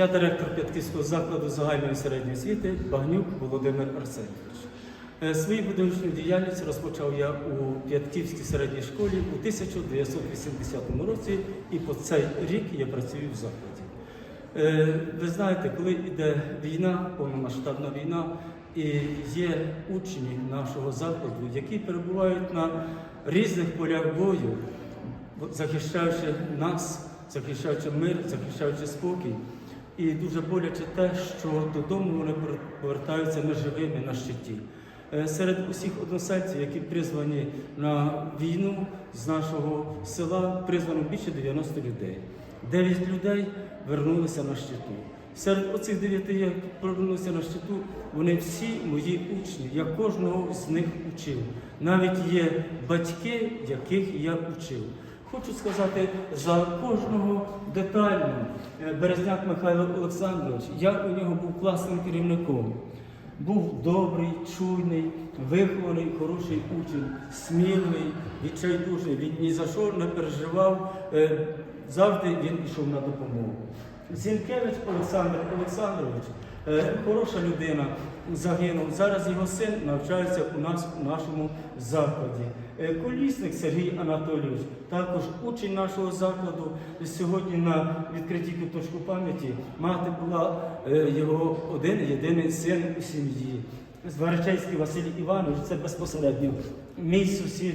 Я директор П'ятківського закладу загальної середньої освіти Багнюк Володимир Арсенійович. Е, Свою педагогічну діяльність розпочав я у П'ятківській середній школі у 1980 році і по цей рік я працюю в закладі. Е, Ви знаєте, коли йде війна, повномасштабна війна, і є учні нашого закладу, які перебувають на різних полях бою, захищаючи нас, захищаючи мир, захищаючи спокій. І дуже боляче те, що додому вони повертаються неживими на щиті. Е, Серед усіх односельців, які призвані на війну з нашого села, призвано більше 90 людей. Дев'ять людей вернулися на щиту. Серед оцих дев'яти, які повернулися на щиту, вони всі мої учні. Я кожного з них учив. Навіть є батьки, яких я учив. Хочу сказати за кожного детально. Е, Березняк Михайло Олександрович, я у нього був класним керівником. Був добрий, чуйний, вихований, хороший учень, смілий, відчайдушний. Він ні за що не переживав. е, Завжди він йшов на допомогу. Зінкевич Олександр Олександрович, е, хороша людина, загинув. Зараз його син навчається у нас у нашому закладі. Е, Колісник Сергій Анатолійович, також учень нашого закладу. Сьогодні на відкритті куточку пам'яті мати була е, його один єдиний син у сім'ї. Зваричейський Василь Іванович, це безпосередньо мій сусід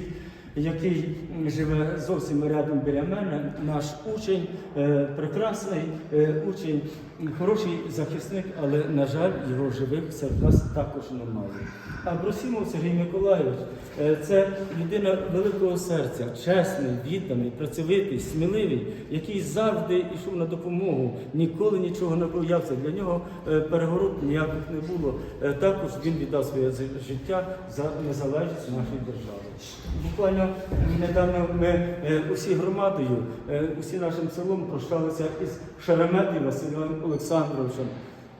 який живе зовсім рядом біля мене, наш учень, е, прекрасний е, учень, хороший захисник, але, на жаль, його живих серед нас також немає. А Брусімов Сергій Миколайович е, це людина великого серця, чесний, відданий, працьовитий, сміливий, який завжди йшов на допомогу, ніколи нічого не боявся. Для нього перегород ніяких не було. Також він віддав своє життя за незалежність нашої держави. Буквально недавно ми е, усі громадою, е, усі нашим селом прощалися із Шереметою Василем Олександровичем.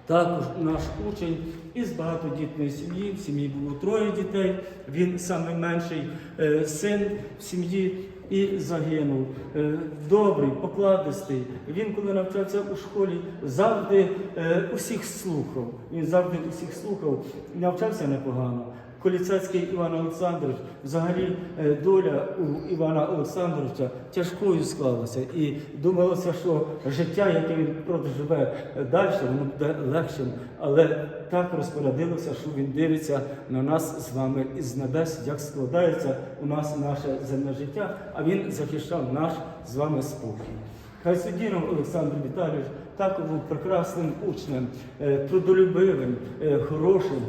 Також наш учень із багатодітної сім'ї. В сім'ї було троє дітей. Він найменший син в сім'ї і загинув. Е, Добрий, покладистий. Він, коли навчався у школі, завжди е, усіх слухав. Він завжди усіх слухав, навчався непогано. Коліцецький Іван Олександрович, взагалі е, доля у Івана Олександровича тяжкою склалася. І думалося, що життя, яке він проживе далі, воно буде легшим. Але так розпорядилося, що він дивиться на нас з вами із небес, як складається у нас наше земне життя, а він захищав наш з вами спокій. Хайсудінов Олександр Віталійович також був прекрасним учнем, е, трудолюбивим, е, хорошим.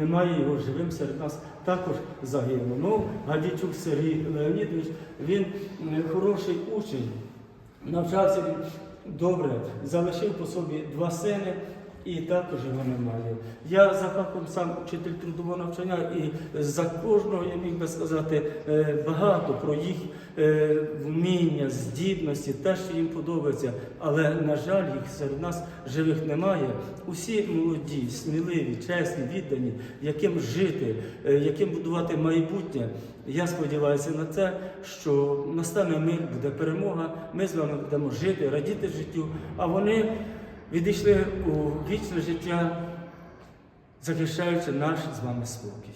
Немає його живим серед нас, також загинув. Ну, Гадічук Сергій Леонідович, він хороший учень, навчався він добре, залишив по собі два сини. І також його немає. Я за фахом сам вчитель трудового навчання, і за кожного я міг би сказати е, багато про їх е, вміння, здібності, те, що їм подобається. Але, на жаль, їх серед нас живих немає. Усі молоді, сміливі, чесні, віддані, яким жити, е, яким будувати майбутнє. Я сподіваюся на це, що настане мир, буде перемога. Ми з вами будемо жити, радіти життю, а вони відійшли у вічне життя, захищаючи наш з вами спокій.